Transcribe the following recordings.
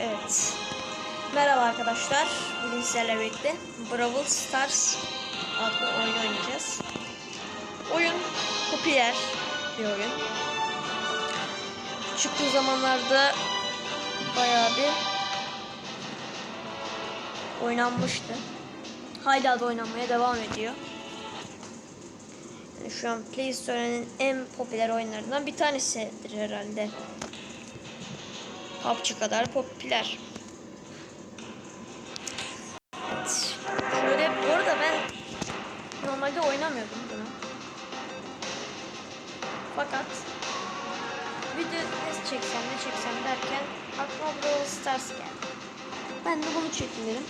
Evet. Merhaba arkadaşlar. Bugün sizlerle birlikte Brawl Stars adlı oyun oynayacağız. Oyun popüler bir oyun. Çıktığı zamanlarda bayağı bir oynanmıştı. Hala da oynanmaya devam ediyor. Yani şu an Play Store'nin en popüler oyunlarından bir tanesidir herhalde. PUBG kadar popüler. Evet. Şöyle bu arada ben normalde oynamıyordum bunu. Fakat video ne çeksem ne çeksem derken aklıma Brawl Stars geldi. Ben de bunu çekeyim dedim.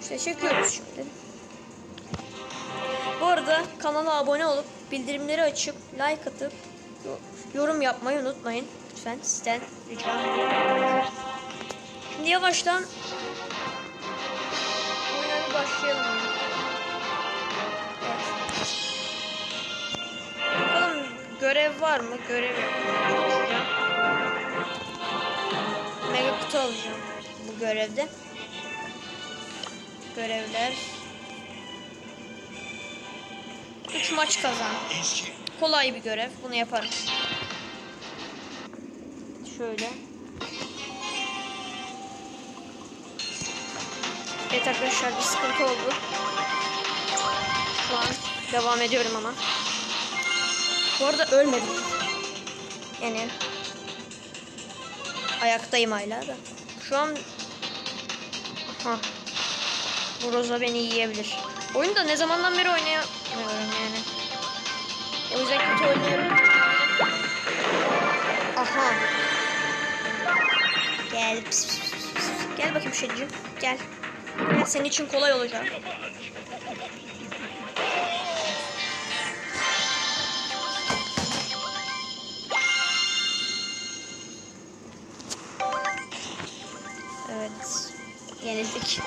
İşte çekiyoruz şimdi. Bu arada kanala abone olup bildirimleri açıp like atıp yo- yorum yapmayı unutmayın. Lütfen sizden rica ediyorum. Şimdi yavaştan oyuna bir başlayalım. Evet. Bakalım görev var mı? Görev yapmaya çalışacağım. Mega kutu alacağım bu görevde. Görevler. 3 maç kazan. Kolay bir görev. Bunu yaparım. Şöyle. Evet arkadaşlar bir sıkıntı oldu. Şu an devam ediyorum ama. Bu arada ölmedim. Yani ayaktayım hala da. Şu an Aha. Bu Roza beni yiyebilir. Oyunu da ne zamandan beri oynayamıyorum yani. O yüzden kötü oynuyorum. Aha. Gel. Pis, pis, pis, pis. Gel bakayım şeycim. Gel. Gel senin için kolay olacak. Evet. Yenildik.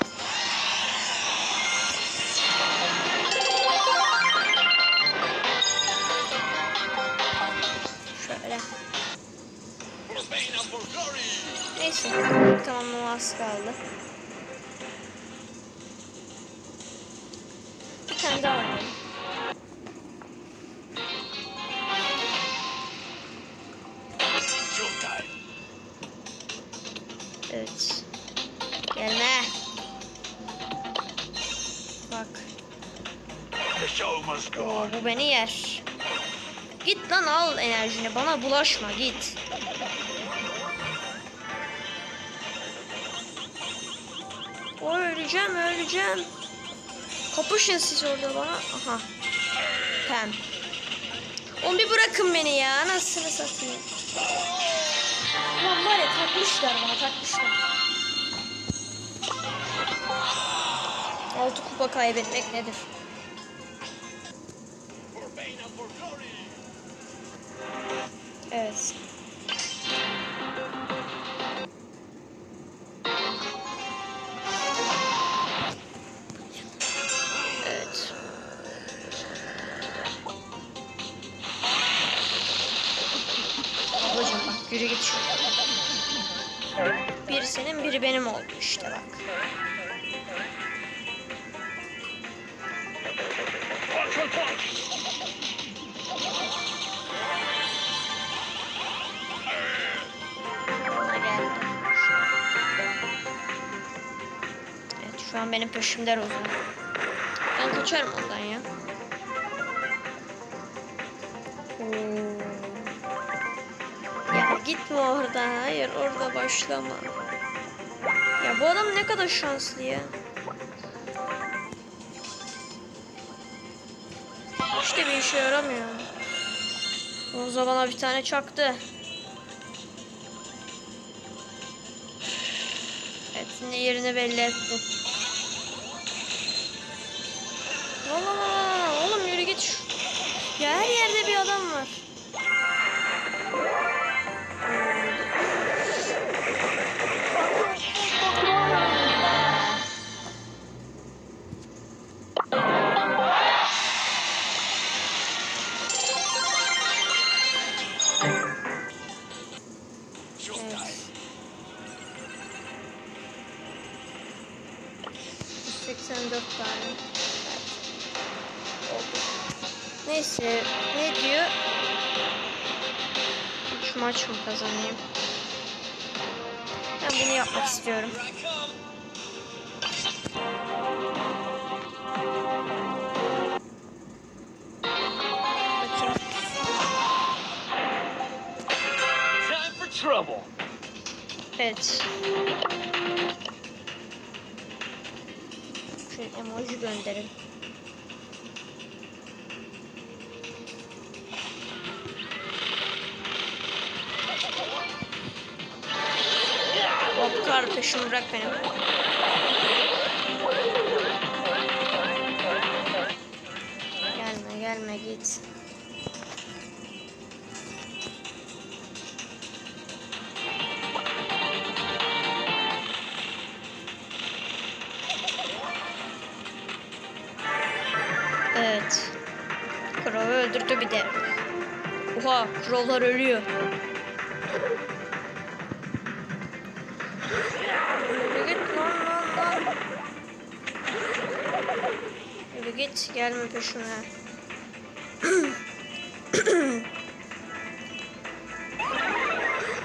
Az kaldı. Bir tane daha oynayalım. Evet. Gelme. Bak. Oo, bu beni yer. Git lan al enerjini. Bana bulaşma git. O öleceğim öleceğim. Kapışın siz orada bana. Aha. Pem. Oğlum bir bırakın beni ya. Anasını satayım. Lan var ya takmışlar bana takmışlar. Altı kupa kaybetmek nedir? Evet. Şuradan. Biri senin biri benim oldu işte bak. Evet şu an benim peşimde Roza. Ben kaçarım ondan ya. Oo. Gitme oradan. Hayır orada başlama. Ya bu adam ne kadar şanslı ya. İşte bir işe yaramıyor. Roza bana bir tane çaktı. Şimdi yerini belli ettim. Trouble. Evet. Şöyle emoji gönderin. Hop kardeşim bırak beni. Öldürdü bir de. Oha, Crow'lar ölüyor. Yürü git lan lan lan. Yürü git, gelme peşime.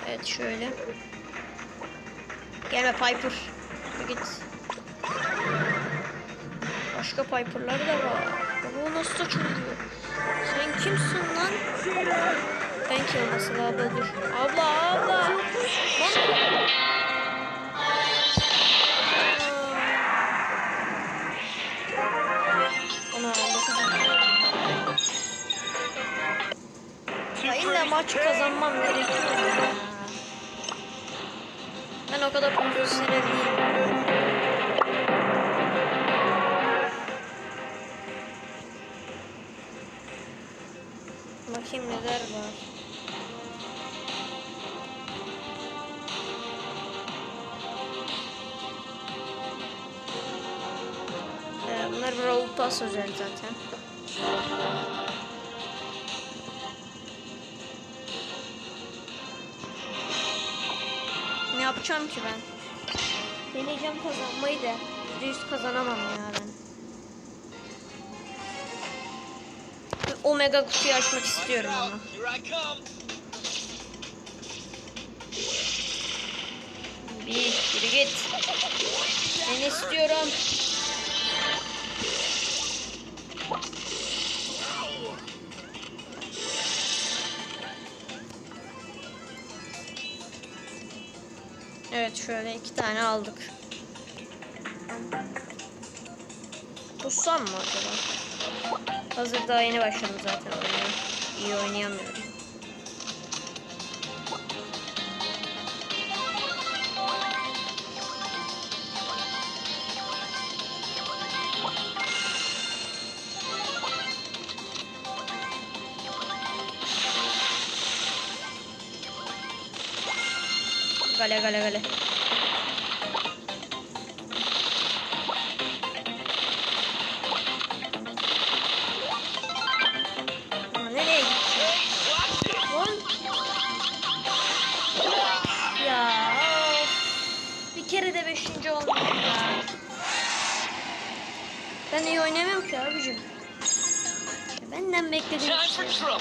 evet şöyle. Gelme Piper. Yürü git. Başka Piper'lar da var. Bu nasıl da? Sen kimsin lan? Ben kim nasıl abla dur. Abla abla. Lan. Ana. Ya illa maç kazanmam gerekiyor. Ben o kadar profesyonel değilim. Bakayım neler var. Ee, bunlar Brawl Pass özel zaten. Ne yapacağım ki ben? Deneyeceğim kazanmayı da. %100 kazanamam ya ben. Omega kutuyu açmak istiyorum ama. Bir, yürü git. Ben istiyorum. Evet şöyle iki tane aldık. Pussam mı acaba? Hazır daha yeni başladım zaten oyuna. İyi oynayamıyorum. Gale gale gale. Oynamıyorum ki abicim. Ya Benden beklediğim şey ya.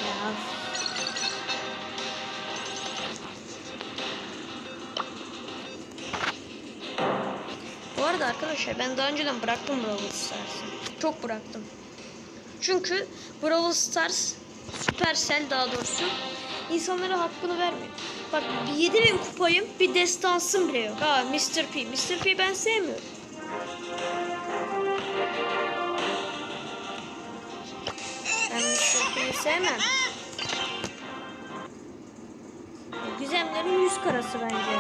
Bu arada arkadaşlar ben daha önceden bıraktım Brawl Stars'ı. Çok bıraktım. Çünkü Brawl Stars, Supercell daha doğrusu insanlara hakkını vermiyor. Bak 7000 kupayım bir destansım bile yok. Aa Mr. P. Mr. P ben sevmiyorum. Sevmem. Gizemlerin yüz karası bence.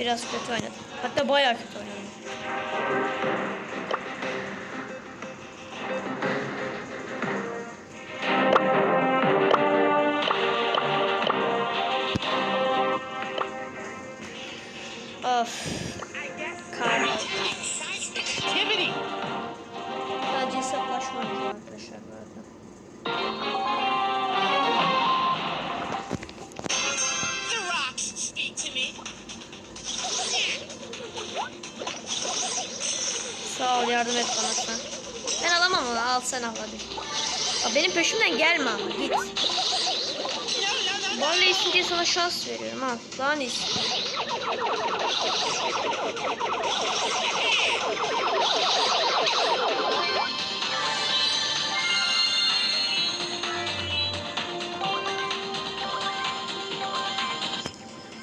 Biraz kötü oynadım. Hatta bayağı kötü oynadım. Sağ ol yardım et bana sen. Ben alamam onu al sen al hadi. Aa, benim peşimden gelme ama git. Barley isim diye sana şans veriyorum ha. Daha ne istiyorsun?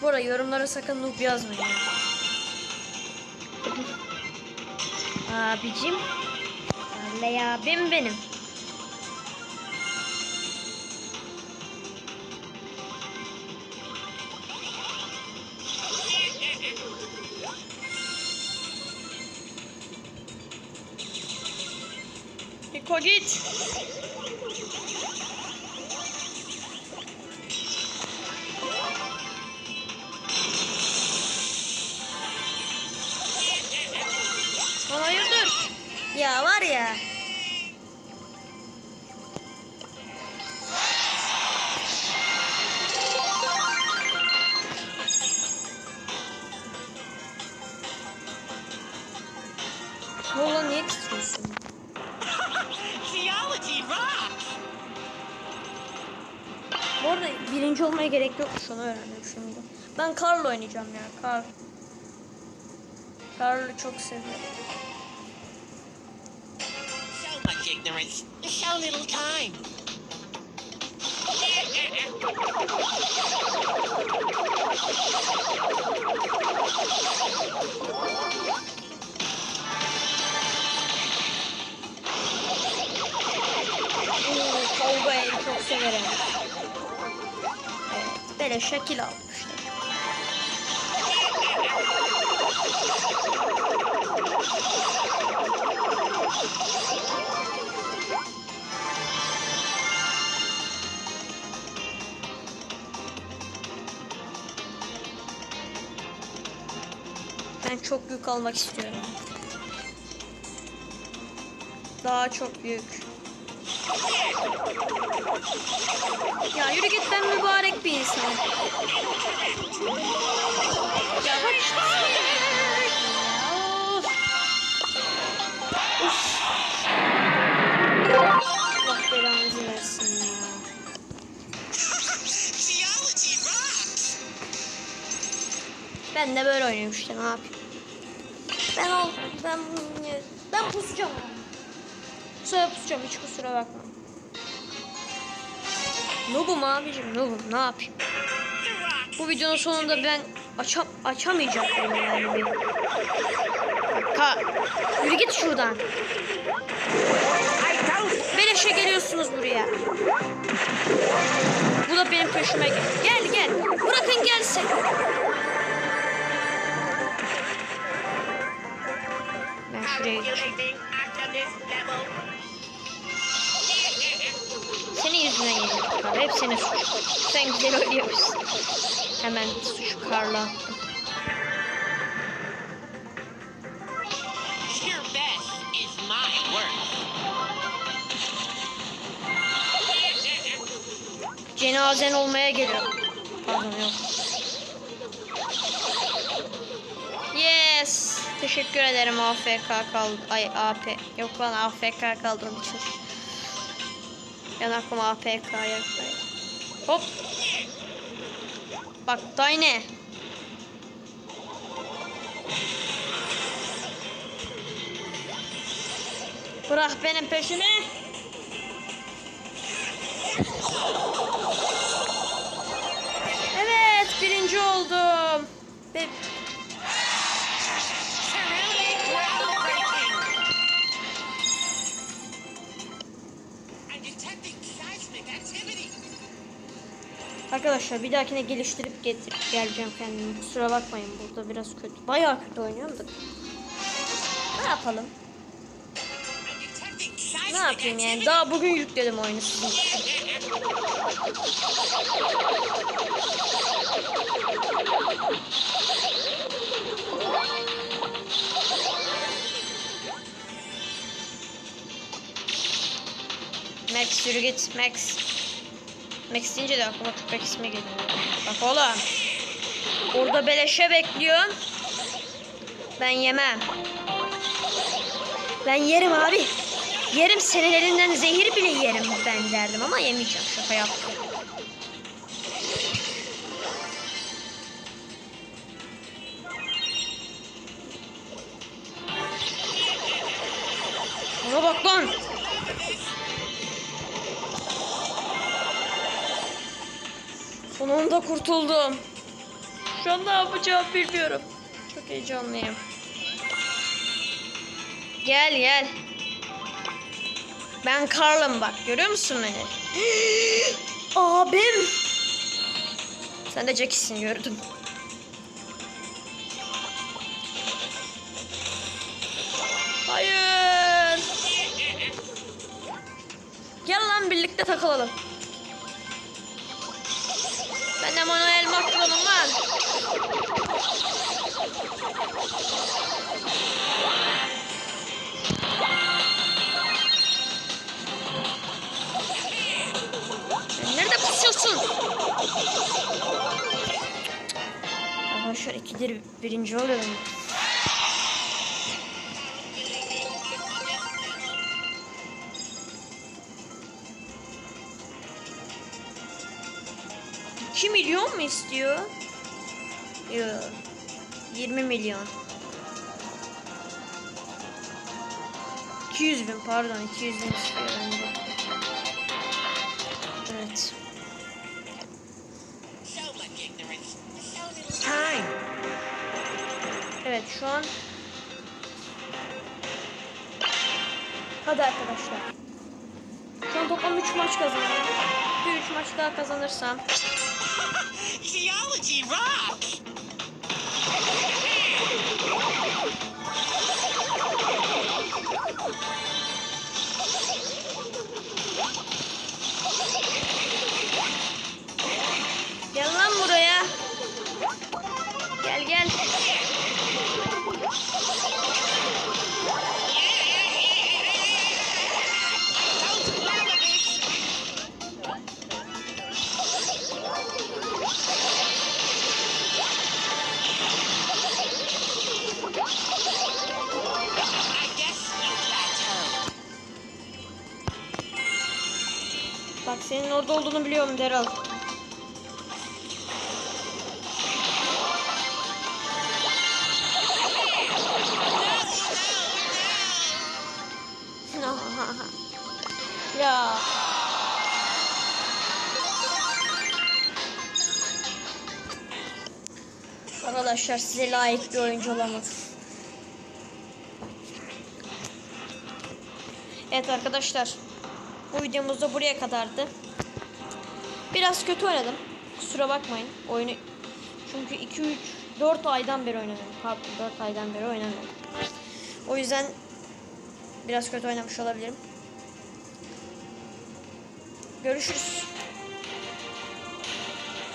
Bu arada yorumlara sakın noob yazmayın. Abicim. Barley abim benim. Niko git. Birinci olmaya gerek yok şunu öğrendim şimdi. Ben Carl oynayacağım ya Carl. Carl'ı çok seviyorum. So much ignorance. So little time. böyle şekil almışlar. Ben çok büyük almak istiyorum. Daha çok büyük. Ya yürü git ben mübarek bir insan. Ya bak of. Uf. Allah belanızı. Ben de böyle oynuyorum işte ne yapayım. Ben ol, ben ben pusacağım. Sonra pusacağım hiç kusura bakma. Noob'um abicim noob'um ne yapayım. Bu videonun sonunda ben açam açamayacaktım yani. bir. Ka Yürü git şuradan. Beleşe geliyorsunuz buraya. Bu da benim peşime gel. Gel gel. Bırakın gelsin. Ben şuraya gideceğim. Senin yüzünden yedim Karla. Hep senin suç. Sen güzel oynuyormuşsun. Hemen suçu Karla attım. Cenazen olmaya geliyor. Pardon yok. Yes. Teşekkür ederim AFK kaldı. Ay AP. Yok lan AFK kaldığım için. Ben aklıma APK yaptı. Hop. Bak Dayne. Bırak benim peşime. Evet birinci oldum. Ve... Arkadaşlar bir dahakine geliştirip getirip geleceğim kendimi. Kusura bakmayın burada biraz kötü. Bayağı kötü oynuyorum da. Ne yapalım? Ne yapayım yani? Daha bugün yükledim oyunu. Max yürü git Max. Max deyince de aklıma köpek ismi geliyor. Bak oğlum. Orada beleşe bekliyor. Ben yemem. Ben yerim abi. Yerim senin elinden zehir bile yerim ben derdim ama yemeyeceğim şaka yaptım. Sonunda kurtuldum. Şu an ne yapacağımı bilmiyorum. Çok heyecanlıyım. Gel gel. Ben Carl'ım bak görüyor musun beni? Abim. Sen de Jackie'sin gördüm. Hayır. Gel lan birlikte takılalım. Ben de Manuel Macron'um lan. Nerede pusuyorsun? Arkadaşlar ikidir birinci oluyorum. İstiyor? Yok. 20 milyon. 200 bin pardon 200 bin istiyor bence. Evet. Time. Evet şu an Hadi arkadaşlar. Şu an toplam 3 maç kazanıyorum. Bir 3 maç daha kazanırsam Geology rocks. Gel lan buraya. Gel gel. Orada olduğunu biliyorum Daryl. ya. Arkadaşlar size layık bir oyuncu olamadım. Evet arkadaşlar. Bu videomuz da buraya kadardı. Biraz kötü oynadım. Kusura bakmayın. Oyunu çünkü 2 3 4 aydan beri oynamıyorum. Pardon 4 aydan beri oynamıyorum. O yüzden biraz kötü oynamış olabilirim. Görüşürüz.